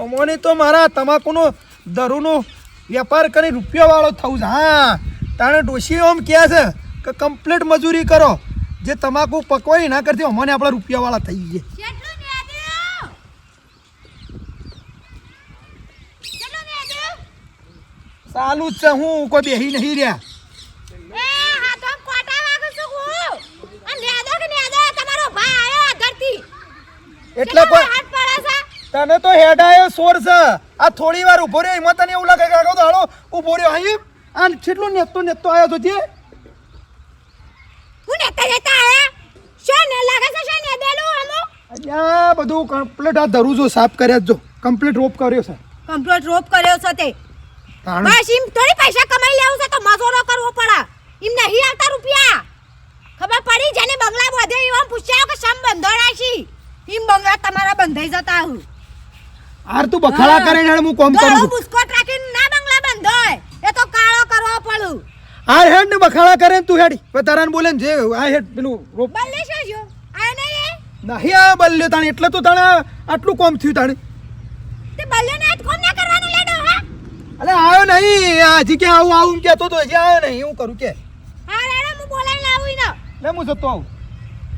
અમોને તો મારા તમાકુનો દરુનો વેપાર કરી રૂપિયાવાળો થવું છે હા તાણે ડોશી એમ કહે છે કે કમ્પ્લીટ મજૂરી કરો જે તમાકુ પકવાય ના કરતી અમને આપણા રૂપિયાવાળા થઈ ગયા? ચાલુ જ છે હું કોઈ બેહી નહીં રહ્યા. એટલે કોઈ? તને તો હેડાયો સોર છે. આ થોડી વાર ઊભો રહ્યો એમાં તને એવું લાગે કે આગળ તો હાલો ઊભો રહ્યો. અહીં આ કેટલો નેતો નેતો આવ્યો તો જે? હું નેતા નેતા આયા? શું ને લાગે છે, શું નેદેલું અમુક? અહીંયા બધું કમ્પ્લીટ આ ધરું જો સાફ કર્યા જો કમ્પ્લીટ રોપ કર્યો છે. કમ્પ્લીટ રોપ કર્યો છે તે. બસ એમ થોડી પૈસા કમાઈ લેવું છે તો મજૂરો કરવો પડે. એમ નહીં આવતા રૂપિયા. ખબર પડી? જેને બંગલા બધે એવા પૂછ્યા કે સમ બંધોડા છી એમ બંગલા તમારા બંધાઈ જતા હું આર તું બખાડા કરે ને હું કોમ કરું બુસ્કોટ રાખીને ના બંગલા બંધોય એ તો કાળો કરવો પડું. આ હેડ ને બખાડા કરે તું હેડી. વધારાને બોલે ને જે આ હેડ પેલું રોપ બલ્લે છે? જો આ નહીં નહીં આ બલ્યો તાણે એટલે તો તાણે આટલું કોમ થયું તાણે. તે બલ્લે ને કોમ ના કરવાનું લેડો હા? અલે આયો નહીં. આજી કે આવું આવું કહેતો તો હજી આયો નહીં. હું કરું કે? હા રેડો હું બોલાઈને લાવું ને લે હું જતો આવું?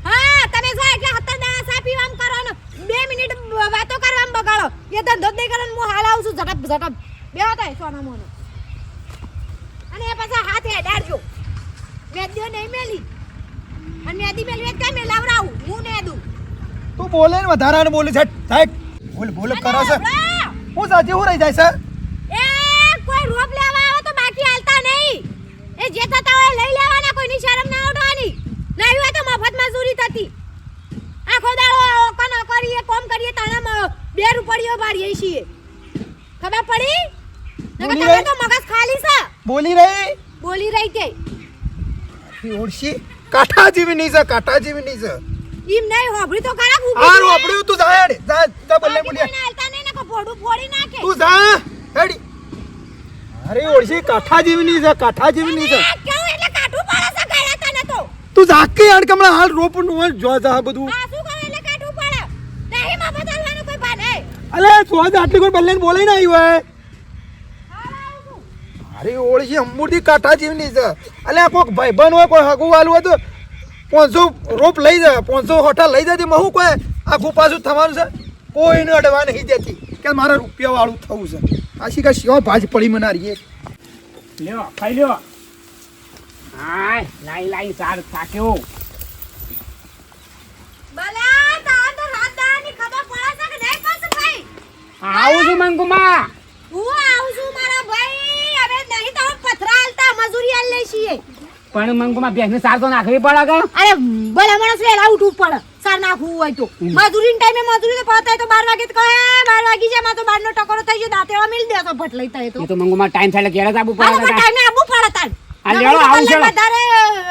હા તમે જો એટલે હતર દાણા સા પીવામ કરો ને. બે મિનિટ વાતો કરવામાં બગાડો. એ ધંધો જ નહીં કરો હું હાલ આવું છું. ઝટપ ઝટપ બે હતા સોના મોનો અને એ પાછા હાથ હેડાડજો વેદ્યો નહીં મેલી. અને મેદી મેલી વેદ કાંઈ મેલાવડાવું હું ને દઉં તું બોલે ને વધારાને બોલે છે. સાહેબ બોલ બોલ કરો છે. હું સાચી હું રહી જાય છે એ કોઈ રોપ લેવા આવે તો બાકી હાલતા નહીં. એ જે થતા હોય લઈ લેવાના કોઈની શરમ ના આવડવાની નહીં હોય તો મફત મજૂરી થતી. કરીએ કોમ કરીએ તાણા બે રૂપિયો બારીએ છીએ. ખબર પડી? નકર તમે તો મગજ ખાલી છે. બોલી રહી? બોલી રહી તે ઓળશી. કાઠા જેવી નહીં છે કાઠા જેવી નહીં છે. ઈમ નહીં હોભળી તો કરા ઊભી હાર રોપડ્યું તું જા હેડ જા જા બલ્લે બોલી હાલતા નહીં નકર ભોડું ફોડી નાખે. તું જા હેડી. અરે ઓળશી કાઠા જેવી નહીં છે કાઠા જેવી નહીં છે. કેવું? એટલે કાઠું પડે છે ગયા તને તો. તું જા કે કમળા હાલ રોપનું જો જા બધું આ શું કરે એટલે કાઠું પડે નહીં મફત હાલવાનું કોઈ ભાન હે અલે સોજ આટલી કોઈ બલ્લે બોલાઈ ના આવ્યો હે. મારી ઓળખી ઓળશી કાંઠા જેવી છે. અલે આ કોઈક ભાઈબંધ હોય કોઈ હગું વાલું હોય તો પાંચસો રોપ લઈ જાય પાંચસો હોટલ લઈ જતી મહુ કોઈ આખું પાછું થવાનું છે. કોઈને અડવા નહીં દેતી. કે મારે રૂપિયા વાળું થવું છે. આશી કા શિવા ભાજ પડી મનારી લ્યો ખાઈ લ્યો હાય લાઈ લાઈ સાર થાક્યો ભલા તાર તો રાત દાડાની ખબર પડે છે કે નહીં પાછું ભાઈ આવું છું મંગુમા. હું આવું છું મારા ભાઈ. હવે નહીં તો પથરા આલતા મજૂરી આલ લઈ છીએ. પણ મંગુમાં બેસને સાર તો નાખવી પડે કે? અરે ભલા માણસ વેલા ઉઠવું પડે. સાર નાખવું હોય તો. મજૂરી ટાઈમે મજૂરી તો પાતા તો બાર વાગે તો કહે બાર વાગી જાય માં તો બાર નો ટકોરો થઈ ગયો દાંતેડા મિલ દેતો ફટ લઈ થાય તો. એ તો મંગુમાં ટાઈમ થાય એટલે ઘેર જ આવવું આ પડે ટાઈમે આવવું પડે તાર આ નકર આવું છે.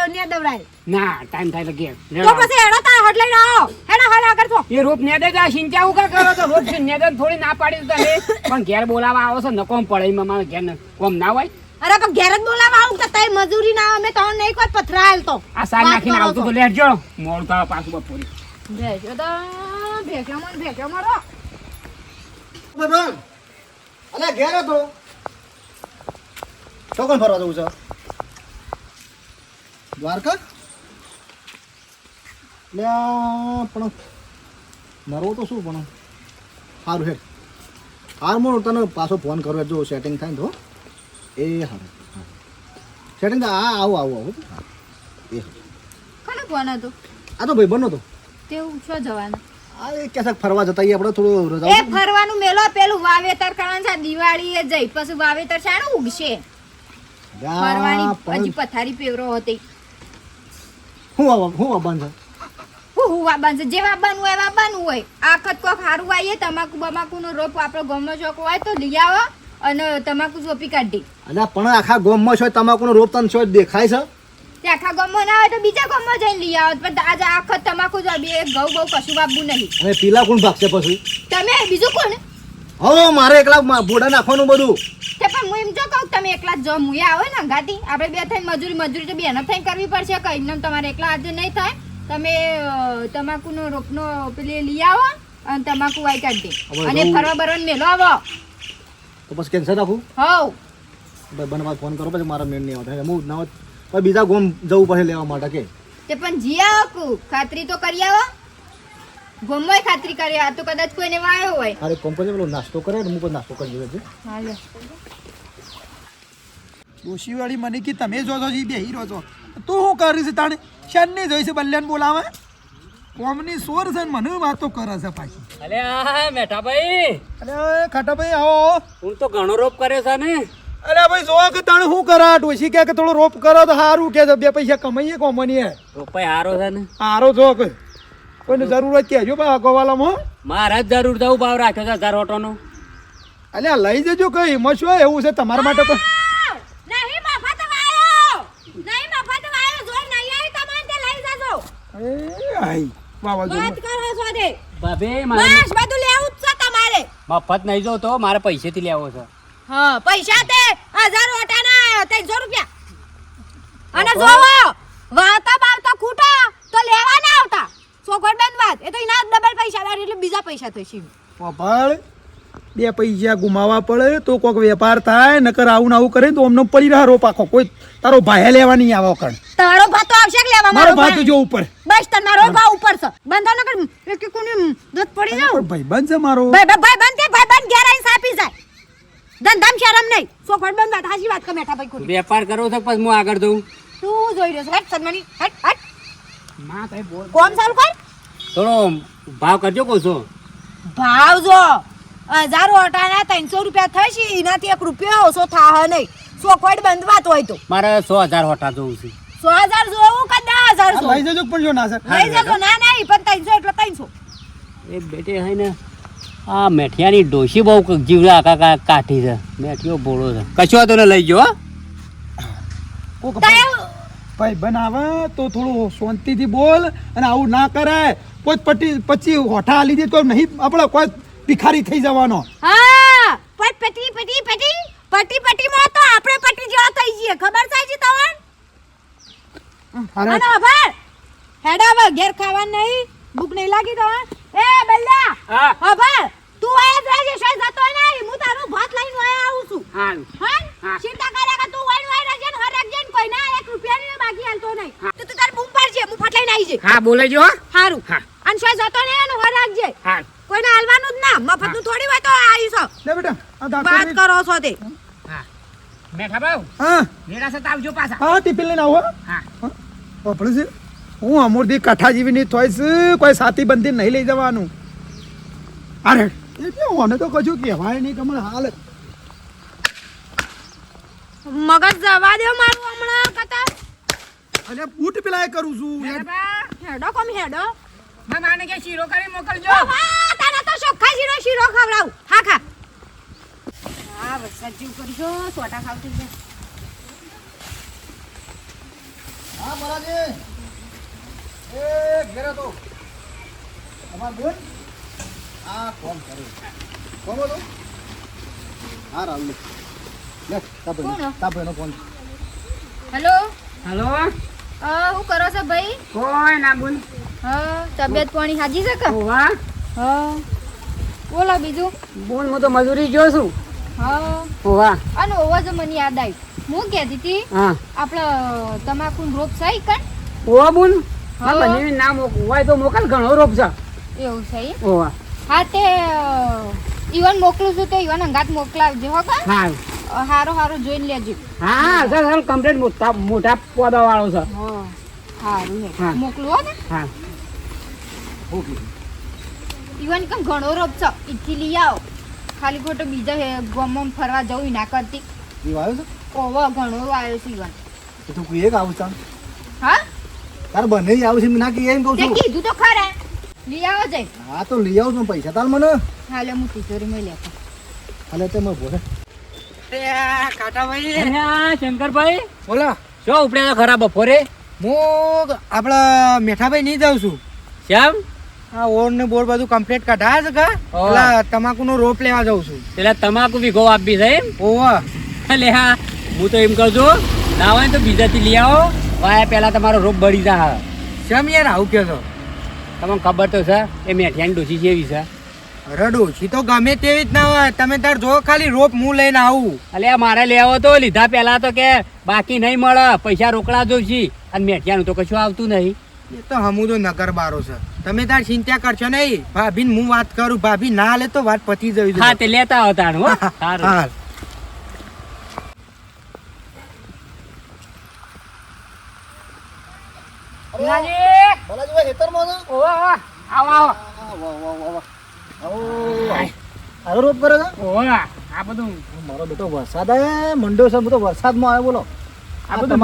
ને દવડાય. ના ટાઈમ થાય એટલે તો પછી હેડો તાર હટ લઈને આવો. હેડો હાલ આગળ તો એ રૂપ ને દે જા સિંચા કા કરો તો રોજ ને દે થોડી ના પાડી તો તમે પણ ઘેર બોલાવા આવો છો નકોમ પડે એમાં ઘેર ન- કોમ ના હોય. અરે પણ ઘેર જ બોલાવા આવું તો તારી મજૂરી ના અમે તો નહીં કોઈ પથરા હાલતો આ સાર નાખીને કરો તો લેટ જો મોડું પાછું બપોરે. ભેજો તો ભેજો મન ભેજો મારો. અલે ઘેર હતો. ચોકન ફરવા જવું છે? દ્વારકા? લે પણ નરવો તો શું પણ? સારું હેડ. હાર હું તને પાછો ફોન કરું જો સેટિંગ થાય તો. એ હારું સેટિંગ આ આવું આવું આવું એ કોને ફોન હતો? આ તો ભાઈ બનો તો તેવું છો જવાનું? એ ક્યાંક ફરવા જતા આપણે થોડું એ રજા ફરવાનું મેલો પેલું વાવેતર કરવાનું છે દિવાળી એ જઈ પછી વાવેતર શાનું ઉગશે. ફરવાની હજી પથારી પેવરો હતી. હું આવા હું આવવાનું છે હું વાબાન છે જે વાબાન હોય વાબાનું હોય. આખત કોક હારું આવીએ તમાકુ બમાકુનો રોપ આપણો ગમનો ચોક હોય તો લઈ આવો અને તમાકુ ચોપી કાઢી. અને પણ આખા ગામમાં છો તમાકુનો રોપ તને છો દેખાય છે? તે આખા ગમો ના હોય તો બીજા ગમો જઈને લઈ આવો. પણ આજે આખત તમાકુ જ બે ઘઉં બહુ કશું વાપવું નહીં. અને પીલા કોણ ભાગશે પછી? તમે બીજું કોણ? હવે મારે એકલા ભોડા નાખવાનું બધું. તે પણ હું એમ જો કહું તમે એકલા જો મુયા આવે ને ગાતી આપણે બે થઈને મજૂરી મજૂરી તો બેનો થઈને કરવી પડશે કઈ એમને તમારે એકલા આજે નહીં થાય. તમે તમાકુનો રોપનો પેલી લઈ આવો અને તમાકુ વાઈ કાઢી દે. અને ફરવા બરવાનું મેલો આવો. તો પછી કેન્સલ રાખું? હોવ. બને વાત ફોન કરો પછી મારા મેળ નહીં આવતા હું. ના બીજા ગોમ જવું પડે લેવા માટે કે. તે પણ જી આવો ખાતરી તો કરી આવો. ગોમોય ખાતરી કરી આ તો કદાચ કોઈને વાયો હોય. અરે કંપની પેલો નાસ્તો કરે ને હું પણ નાસ્તો કરી જોયો છે. હાલો. ડોશીવાળી મને કે તમે જો છો જી બેહી રહો છો. તું શું કરીશ તાણે શનની છે બલ્યાન બોલાવે? કોમની સોર છે મને વાતો કરે છે પાછી. અલે આ મેઠાભાઈ. અરે ખાટાભાઈ આવો હું તો ઘણો રોપ કર્યો છે ને. અરે ભાઈ જોવા કે તાણે શું કરા? ડોશી કે કે થોડો રોપ કરો તો સારું કે બે પૈસા કમાઈએ કોમની હે રોપાઈ હારો છે ને. હારો જો કે. કોઈને જરૂર હોય કહેજો ભાઈ ગોવાલામાં મારા જ જરૂર જવું ભાવ રાખ્યો છે હજાર ઓટોનો. અલ્યા લઈ જજો કઈ એમાં શું એવું છે તમારા માટે કોઈ? મફત નહીં જો નહીં આવી તમને તે લઈ જજો. એ આઈ વાવાઝોડું. વાત કરો છો દે બાબે મારે બસ બધું લેવું જ છે તમારે. મફત નહીં જો તો મારે પૈસેથી લેવો છે. હા પૈસા તે હજાર ઓટાના ત્રણસો રૂપિયા. અને જોવો વાતા બાવતા ખૂટા તો લેવા ના આવતા ચોખવટ બંધ વાત એ તો એના ડબલ પૈસા વાર એટલે બીજા પૈસા થશે? પપાળ બે પૈસા ગુમાવા પડે તો કોઈક વેપાર થાય નકર આવું ને આવું કરે તો અમને પડી રહ્યા રોપ આખો કોઈ તારો ભાઈ લેવા નહીં આવો કણ. તારો ભાત તો આવશે કે લેવા મારો ભાત જો ઉપર. બસ તમારો ભાવ ઉપર છે. બંધો નકર એક કોની દત પડી જાવ ભાઈ બંધ છે મારો. ભાઈ ભાઈ બંધ કે ભાઈ બંધ ઘેર આવીને સાપી જાય. ધંધામ શરમ નહીં. ચોખવટ બંધ વાત હાજી વાત કે બેઠા ભાઈ ખોટી. વેપાર કરો છો પછી હું આગળ જઉં? તું જોઈ રહ્યો છે? હટ સન્માની હટ હટ. માં કઈ બોલ. કોમ ચાલુ કર. થોડો ભાવ કરજો કહું છો. ભાવ જો હજારો અટાના ત્રણસો રૂપિયા થશે એનાથી એક રૂપિયો ઓછો થાહ નહીં. ચોખવટ બંધવાત હોય તો. મારે સો હજાર હોટા જોવું છે. સો હજાર જોવું કે દસ હજાર આ લઈ જજો પણ જો ના સર લઈ જજો. ના નહીં પણ ત્રણસો એટલે ત્રણસો. એ બેટે હે ને આ મેઠિયાની ડોશી બહુ જીવડા કાકા કાઠી છે. મેઠિયો બોળો છે. કશો તો લઈ ગયો હો. કોક ભાઈ બનાવે તો થોડું શાંતિથી બોલ અને આવું ના કરે. કોઈ પટી પછી હોઠા આલી દે તો નહીં આપણે કોઈ ભિખારી થઈ જવાનો. હા પણ પટી પટી પટી પટી પટી માં તો આપણે પટી જેવા થઈ જઈએ. ખબર થાય છે અરે. અને ખબર હેડા હવે ઘેર ખાવા નહીં. ભૂખ નહીં લાગી તમને? એ બલ્લા હા. ખબર તું આયા જ રહેજે શાય જતો નહીં. હું તારું ભાત લઈને આયા આવું છું. હા? હા. ચિંતા કર્યા કે તું વાઈન વાઈન રહેજે ને હર રાખજે ને કોઈ ના એક રૂપિયાની બાકી હાલતો નહીં. તો તું તાર બૂમ પાડજે હું ફાટ લઈને આવી જઈ હા બોલે જો હો. હારું. હા. અને શાય જતો નહીં એનો હર રાખજે. હા. કોઈને હાલવાનું જ ના. મફતનું થોડી હોય તો આવીશો લે બેટા આ વાત કરો છો તે. હા. મેઠા ભાવ હા. નિરાશા આવજો પાછા. હા ટિફિન લઈને આવો હા. આપણે છે હું અમૂર્તિ કથા જેવી નહીં થોઈશ કોઈ સાથી બંધી નહીં લઈ જવાનું. અરે એટલે મને તો કશું કહેવાય નહીં તમને મને હાલ મગજ જવા દો મારું હમણાં કતા અને બૂટ પેલા કરું છું. હેડો. કોમ હેડો. માને કે શીરો કરી મોકલજો? હા તને તો ચોખ્ખા શીરો શીરો ખવડાવ. હા ખા. હા વરસાદ જેવું કરજો સોટા ખાવતી છે હા બરાજી એ ઘેરે તો અમાર બોલ આ ફોન કર્યો કોમ તો હા રાહુલ લે. તાપે તાપે નો ફોન હેલો? હલો? હું કરો છો ભાઈ? કોઈ ના બોલ. હ તબિયત પાણી હાજી છે કે? ઓવા હા. બોલો બીજું. બોલ હું તો મજૂરી જો છું. હા. ઓવા અને ઓવો જો મને યાદ આવી હું કહેતી હતી હા. આપણે તમાકુ રોપ છે કણ? ઓવા બોલ. હા. હા નામ હોય તો મોકલ ઘણો રોપ છે. એવું છે? ઓવા હા તે ઈવન મોકલું છું તો ઈવન અંગાત મોકલાવજો હો કા હા. હારો હારો જોઈને લેજો. હા સર સર કમ્પ્લેટ મોટા મોટા પોદા વાળો છે. હા હારું હે. મોકલું હો ને. હા. ઓકે ઈવન કમ ઘણો રોપ છે? ઈથી લઈ આવો. ખાલી ખોટો બીજા હે ગામમાં ફરવા જવું ના કરતી. ઈ આવ્યો છે? ઓવો ઘણો આવ્યો છે ઈવન. તો તું કુએ આવું હા? તાર બને આવું છે ના કે એમ કહું છું. કીધું તો ખરા. લઈ આવો જઈ. હા તો લઈ આવું છું પૈસા તાલ મને. હાલે હું તિજોરી માં લેતા હાલે તે મેં બોલે અરે શંકરભાઈ બોલો. શું ઉપડે તો ખરા બપોરે? હું આપણા મેઠાભાઈ નહીં જાઉં છું. શ્યામ? આ ઓળ ને બોર બધું કમ્પ્લીટ કાઢા છે કા? ઓવા. તમાકુ તમાકુનો રોપ લેવા જાઉં છું. પેલા તમાકુ વિગો આપી છે એમ? ઓવા લે હા હું તો એમ કહું છું ના હોય ને તો બીજાથી લઈ આવો. વાયા પેલા તમારો રોપ બળી જા શેમ યાર આવું કહો છો. તમને ખબર તો છે એ મેઠિયાની ડોસી જેવી છે. અરે ડોશી તો ગમે તેવી જ ના હોય. તમે તાર જો ખાલી રોપ હું લઈને આવું. એટલે મારે લેવો તો લીધા પહેલા તો કે બાકી નહીં મળે પૈસા રોકડા જોશી અને મેઠિયાનું તો કશું આવતું નહીં. એ તો હમું તો નગર બારો છે. તમે તાર ચિંતા કરશો નહીં. ભાભી હું વાત કરું. ભાભી ના લે તો વાત પતી જવી હા તે લેતા હતા હો. સારું હા બાલાજીભાઈ ઓહો, ઓહો. આવો આવો. આ વાહ, વાહ, વાહ, વાહ. આવો. હારો રોપ કરે છે? આ બધું. મારો બેટો વરસાદ આવે મંડ્યો છે બધો વરસાદમાં આવે બોલો. આ આ બધું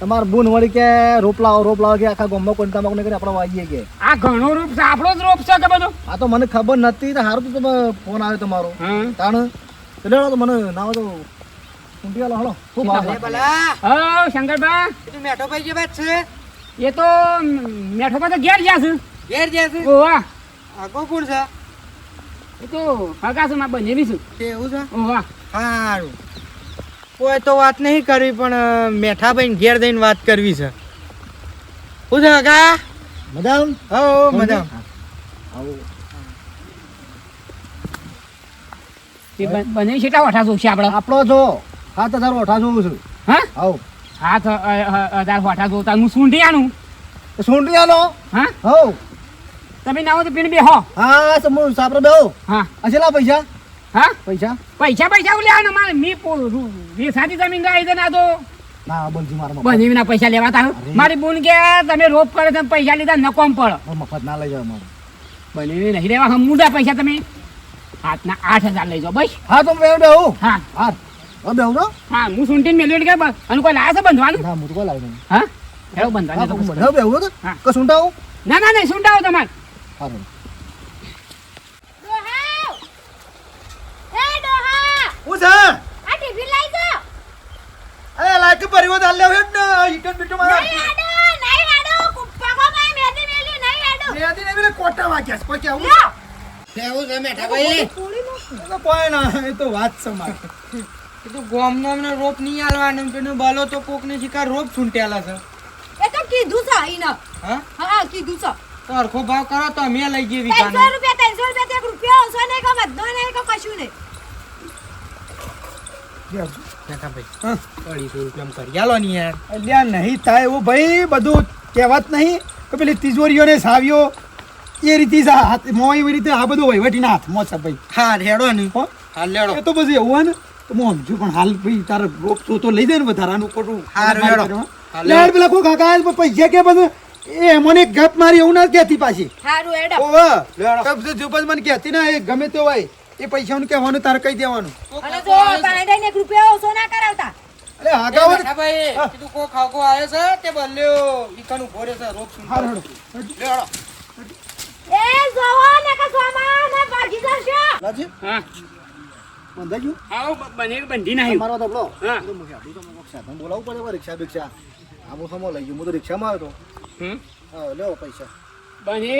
તમારું. બૂન વળી કે રોપ લાવો રોપ લાવો કે આખા ગામમાં કોઈ તમાકુ નહીં કરે આપણે વાગીએ કે. આ ઘણો રૂપ છે આપણો જ રૂપ છે કે બધું? આ તો મને ખબર નથી તો સારું તો તમે ફોન આવ્યો તમારો. તાણ એટલે તો મને ના હોય તો ઊંટી આલો હળો શું ભાવ તો મેઠો ભાઈ જે વાત છે. એ તો મેઠો તો ઘેર ગયા છે. ઘેર જ્યાં છે? ઓવા આગો કોણ છે? એ તો હગાશું માં બનેવી છું એવું છે? ઓવા સારું કોઈ તો વાત નહીં કરવી પણ મેઠા મેઠાભાઈ ઘેર જઈને વાત કરવી છે. શું છે કાકા મજા હો મજા આવો. તે બ- બનેવી છે એટલા વઠા જોશે આપણે. આપણો છો. સાત હજાર ઓઠા જોઉં છું. હા? આવ. હાથ અ, અ, હજાર વઠા જોતા હું સૂંઢી આનું સૂંટી આલો હા? હો. તમે ના હો તો બે હો હા સમૂહ બે હો. હા આ છેલ્લા પૈસા? હા? પૈસા? પૈસા પૈસા ઉલ્યા ને મારે મી વેસાતી જમીન ગાઈ દે ના તો. ના બંધી મારો બનેવી ના પૈસા લેવાતા મારી બુન કે તમે રોપ કરે તમે પૈસા લીધા નકોમ પડે. મફત ના લઈ જાવ મારું બનેવી નહીં લેવા હમુડા પૈસા તમે. હાથના આઠ હજાર લઈ જાઓ બસ. હા તો બેહું હા. હા હા હા હું સુંટીને મેલ્યો કે બ- અને કોઈ લાયા છે બંધવાનું? ના હું તો કોઈ લાવી નહીં. હા? એવું બંધવાનું હું બેહું તો કે? સૂંટાવું ના ના નહીં સુંટાવો તમારે. સારું એ હું છે? આ ટિફિન લઈ જાઓ. અરે ભર્યો તો હાલ લેવો હેડ ને ઈટન બીટન મારા. નહીં હેડો, નહીં હેડો. પગોમાં મહેંદી મેલ્યું, નહીં હેડો. મેદી ને પેલા કોટા વાગ્યા છે કોઈ કેવું લ્યો. એવું છે મેઠાભાઈ એ કોઈ ના એ તો વાત છે મારી. એ તો ગોમનો અમને રોપ નહીં આલવાનો પેલું બોલો તો કોક ને શિકાર રોપ છૂંટેલા છે. એ તો કીધું છે ઈને. હા? હા, કીધું છે. તો હરખો ભાવ કરો તો અમે લઈ જઈએ ત્રણસો વિકાનો રૂપિયા, ત્રણસો રૂપિયા, એક રૂપિયા ઓછો નહીં કે વધો નહીં કે કશું નહીં. મેઠાભાઈ અઢીસો રૂપિયા કરી. આલો ને યાર. અલ્યા નહીં થાય એવું ભાઈ બધું કહેવાત નહીં. કે પેલી તિજોરીઓને સાવ્યો એ રીતે જ આ હાથ મોં એવી રીતે આ બધું વહીવટીના હાથમાં છે ભાઈ. હા રેડો ને. હા? લેડો એ તો પછી એવું હોય ને. તો પણ હાલ ભાઈ તારે રોપ તો તો લઈ દે ને વધારાનું ખોટું હારું, મારી હેડો. કરવા. હા, લે હેડ પેલા કોઈ કાકા પૈસા કે બધું એ મને ગપ મારી એવું ના કહેતી પાછી હારું હેડો. ઓવે કબ જો પછી મને કહેતી ના એ ગમે તો હોય એ પૈસાનું કહેવાનું તારે કહી દેવાનું અને જો પાંડાઈને એક રૂપિયા ઓછો ના કરાવતા. અરે હોય ને- કીધું કો ખાગો આયો છે તે બલ્યો ઈકાનું ભોરે છે રોપ હારું, છૂંટો હારું. લેડો એ જોવા ને કે સોમાં ના ભાગી જશો. રાજી હા બંધાઈ ગયું આવો બ- બંધી નાખ્યું મારો તબલો હા. તો મુખી આટલું તો મને સાધન બોલાવવું પડે હવે રિક્ષા બિક્ષા આ સમો લઈ ગયો હું તો રિક્ષામાં આવ્યો તો હમ હા લેવો પૈસા બને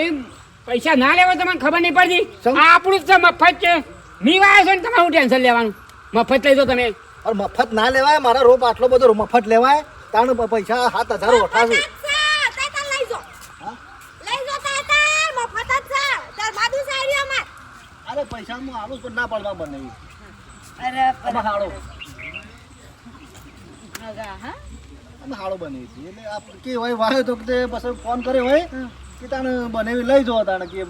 પૈસા ના લેવા તમને ખબર નહીં પડતી? આ આપણું જ છે મફત છે મી વાયો છો ને તમારું ટેન્શન લેવાનું મફત લઈ દો તમે અરે મફત ના લેવાય મારા રોપ આટલો બધો મફત લેવાય તાણ પૈસા સાત હજાર ઓઠા છે મફત જ છે. તે તાર લઈ જો. હા? લઈ જો તે તાર. મફત જ છે. તાર માધુ સાહેબીઓમાં. અરે પૈસા હું આવું પણ ના પડવા બને અરે આમાં હા? આમાં હાળો બને એટલે આ કે હોય વાયો તો તે પછી ફોન કર્યો હોય કે તાણે બનેવી લઈ જવો તાણે કે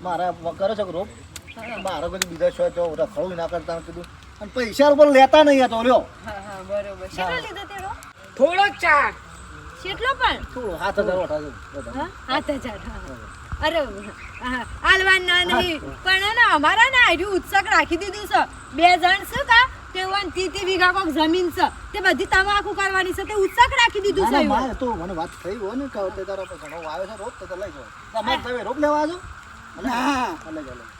મારા કરે છે કે રોપ મારો કદી બીજા છો તો ના કરતા કીધું. અને પૈસા ઉપર લેતા નહીં આ તો લ્યો. હા, હા, બરોબર. કેટલો લીધો તેરો? થોડોક ચા. કેટલો પણ? થોડું હાથ હજાર હજાર. અરે આલવાન ના નહીં. પણ ને અમારા ને આર્યું ઉત્સક રાખી દીધું છે. બે જણ છે કા તે વન તી તી વીઘા કોક જમીન છે. તે બધી તમાકુ કરવાની છે. તે ઉત્સક રાખી દીધું છે મારે તો મને વાત થઈ હોય ને કે તે તારા પર ઘણો આવે છે રોપ તો તો લઈ જાઓ તમારે તમે રોપ લેવા આવજો ના.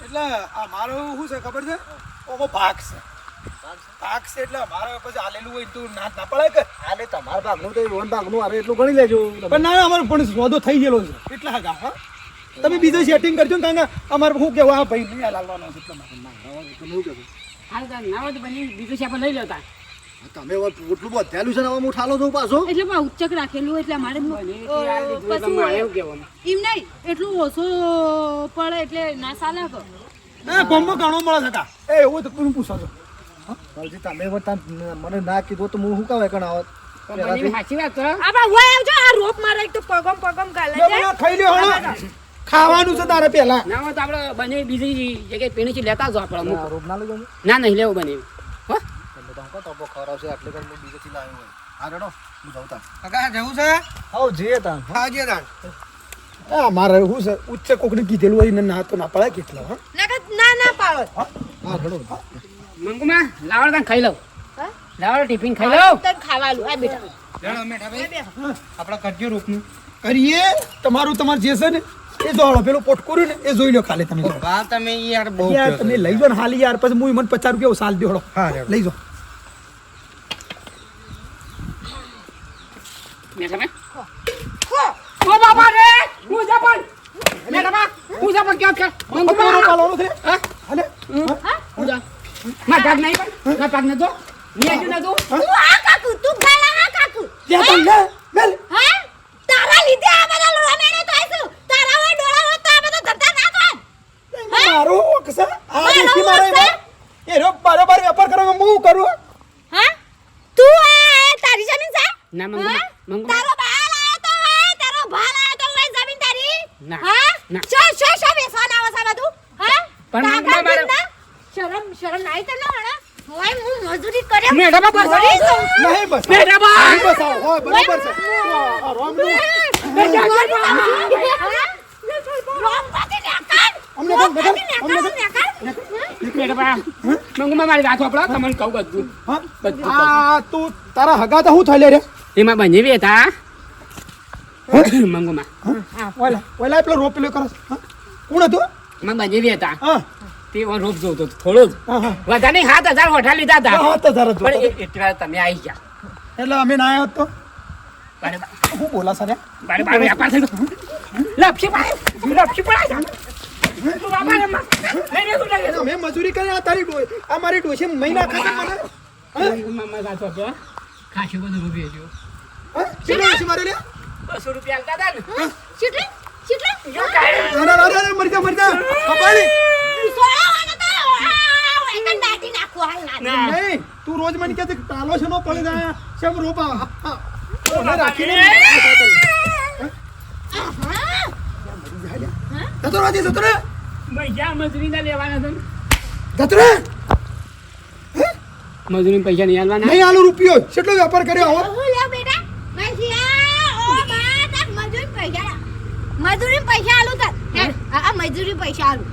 એટલે આ મારો શું છે ખબર છે? ઓકો ભાગ છે. ભાગ છે એટલે અમારે પછી આલેલું હોય તો ના ના પડે કે? હાલે તમારા ભાગનું તો લોન ભાગનું આવે એટલું ગણી લેજો. પણ ના અમારો પણ સોદો થઈ ગયેલો છે. એટલા હા? તમે બીજું સેટિંગ કરજો ને કારણ અમારે શું કેવું આ ભાઈ નહીં લાવવાનો છે. એટલા તમે હવે એટલું થયેલું છે ને હું ઠાલો છું પાછો. એટલે પણ ઉચ્ચક રાખેલું એટલે કહેવાનું. એમ નહીં એટલું ઓછો પડે એટલે ના સાલા કરો એ ઘણો મળે છે એ એવું તો કોણ પૂછો છો. વાલજી તમે મને ના કીધું તો હું શું કાવે કણ આવત સાચી વાત કરો આપા હોય આવજો આ રોપ મારે એક તો પગમ પગમ ગાલે ખાઈ લ્યો ખાવાનું છે તારે પેલા. ના હોય તો આપણે બને બીજી જગ્યાએ પીણી છે લેતા જો આપણે અમુક. ના લઈ જાઉં ના નહીં લેવું બને હો? તો ખરાબ છે આટલે કણ બીજેથી લાવ્યો હોય. હા રેડો હું જાઉં તાન કાકા જવું છે? આવો જઈએ તાન આવજે તાણ. આ મારે શું છે? ઉચ્ચ કોકડી કીધેલું હોય ને ના તો ના પડે કેટલો હા. ના ના પાડો. હા ઘણો મંગુમાં લાવડ તાન ખાઈ લઉં. લાવડ ટિફિન ખાઈ લઉં. તને ખાવાનું આ બેટા લેણો મેઠા ભાઈ. આપણે કરજો રોપનું. કરીએ. તમારું તમારે જે છે ને એ જો હળો પેલું પોટકું ને એ જોઈ લો ખાલી તમે ભાવ તમે યાર બહુ યાર તમે લઈ જો ને હાલી યાર પછી હું મને પચાસ રૂપિયા સાલ દો હા લઈ જો. મેઠા ઓ બાપા રે! હું જા પણ હું જા ક્યાં કર પકડો મંગુમાં પાલવાનો છે. હા? હું? જા માર ભાગ નહીં પણ? માર ભાગ નતો ની આજુ નતો તું આ કાકુ તું ગાલા કાકુ. ત્યાં તો લે મેલ હા તારા લીધે આ બધા લોડા મેને તો આઈશું તારા હોય ડોળા હોય તો આ બધા ધરતા ના થાય મારો કસા આ મારો દેશી મારે હક છે? એ રો બરાબર વેપાર કરવા હું કરું હા તું આ તારી જમીન છે ના મંગુમાં હા? મંગુમાં તારો બાલ આયો તો હોય તારો ભાલ આયો તો હોય જમીન તારી ના. હા ના. શો શો શો બેસવાના આવા સા બધું હા પણ તાકાત મંગુમાં મારે- જીંદા? શરમ શરમ નાઈ તને હણા હોય હું મજૂરી કરે મેડમ બસ. નહીં બસ. નહીં બસ આવો હોય બરાબર છે. અમને? અમને કોણ? મેડમ બા મંગુમાં મારી વાત વાપરો તમને કહું બધું. હા? આ તું તારા હગા તો શું થયેલે રે? એમાં બનેવી હતા. મંગુમાં. ઓલા ઓલા પેલો રોપ પેલો કરો હા? કોણ હતું? એમાં બનેવી હતા. હા. તે એવો રોપ જોતો થોડો જ. વધારે નહીં, સાત હજાર વઠા લીધા હતા. હા હજાર પણ એટલા તમે આવી ગયા. એટલે અમે ના આવ્યો તો? હું બોલા સર બારે બારે વ્યાપાર થઈ લપસી પાડે, લપસી પાડે. માં- મજૂરી કરી તારી ડોય આ મારી ડોશી મહિના ખાતે મને. ખાસું બધું રૂપિયા બસો રૂપિયા હતા ને. ચીટલી જો કાંઈ. ના ના ના ના, મરી જા મરી જા. કપાળી. નહીં તું રોજ મને કે તાલો છે નો પડી જાય શેમ રોપા. ઓને રાખીને જતો જતો પૈસા લેવાના જતો મજૂરી પૈસા નહીં આલવાના? નહીં આલુ રૂપિયો. કેટલો વેપાર કર્યો આવો હું લ્યો બેટા મસીયા ઓ બા તાર મજૂરી પૈસા મજૂરી પૈસા આલું તાર. હા? મજૂરી પૈસા આલું.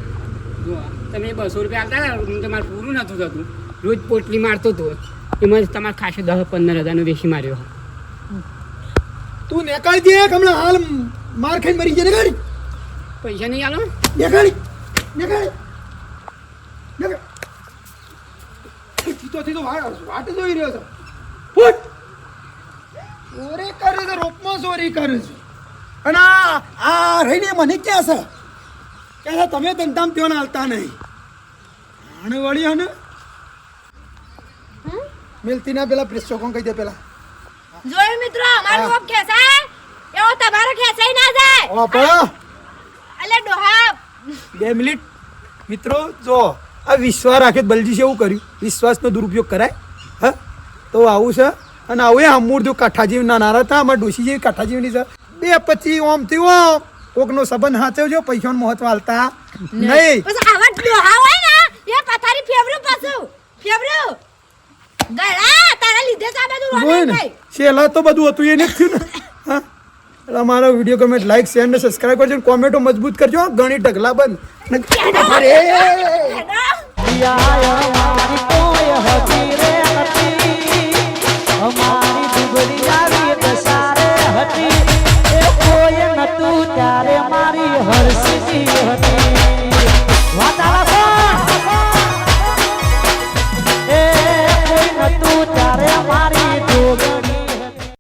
તમે બસો રૂપિયા આલતા હતા તમારે પૂરું નતું થતું. રોજ પોટલી મારતો હતો એમાં તમારે ખાસો દસ પંદર હજારનો વેસી માર્યો. તું નેકાળી દે હમણાં હાલ માર ખાઈ મરી જાય નેકાળી. પૈસા નહીં આલો? નેકાળી. નેકાળી. નેકાળી. તીતો તીતો વાટ વાટ જોઈ રહ્યો છે. ફૂટ. ચોરી કરે છે રોપમાં ચોરી કરે છે. અને આ રહીને મને ક્યાં છે. કે તમે ધંધામ ત્યાં હાલતા નહીં. આને વળી હને મિલતી ના પેલા પ્રેસ ચોકન કહી દે પેલા. જોયું મિત્રો અમારું રોપ ખેંચાય? એવો તમારો ખેંચાઈ ના જાય. ઓ પડા અલે ડોહા. બે મિનિટ. મિત્રો જો આ વિશ્વાસ રાખે બલજી છે એવું કર્યું. વિશ્વાસનો દુરુપયોગ કરાય. હા? તો આવું છે. અને આવું એ અમૂર જો કાઠા જેવી ના નારા હતા અમારે ડોસી જેવી કાઠાજીવની છે. એ પછી ઓમથી ઓમ કોકનો સંબંધ હાચવજો પૈસાનો મહત્વ હાલતા નહીં. બસ આવા ડોહા હોય ને એ પથારી ફેવરું પાછું. ફેવરું. ગળા તારા લીધે જ બધું રોડ થઈ છેલા તો બધું હતું એ નથી ને. એટલે અમારો વીડિયો ગમે લાઈક શેર ને સબસ્ક્રાઇબ કરજો અને કોમેન્ટો મજબૂત કરજો ઘણી ઢગલા બંધ. અરે. અમારી હતી. ત્યારે મારી હર્ષની હતી.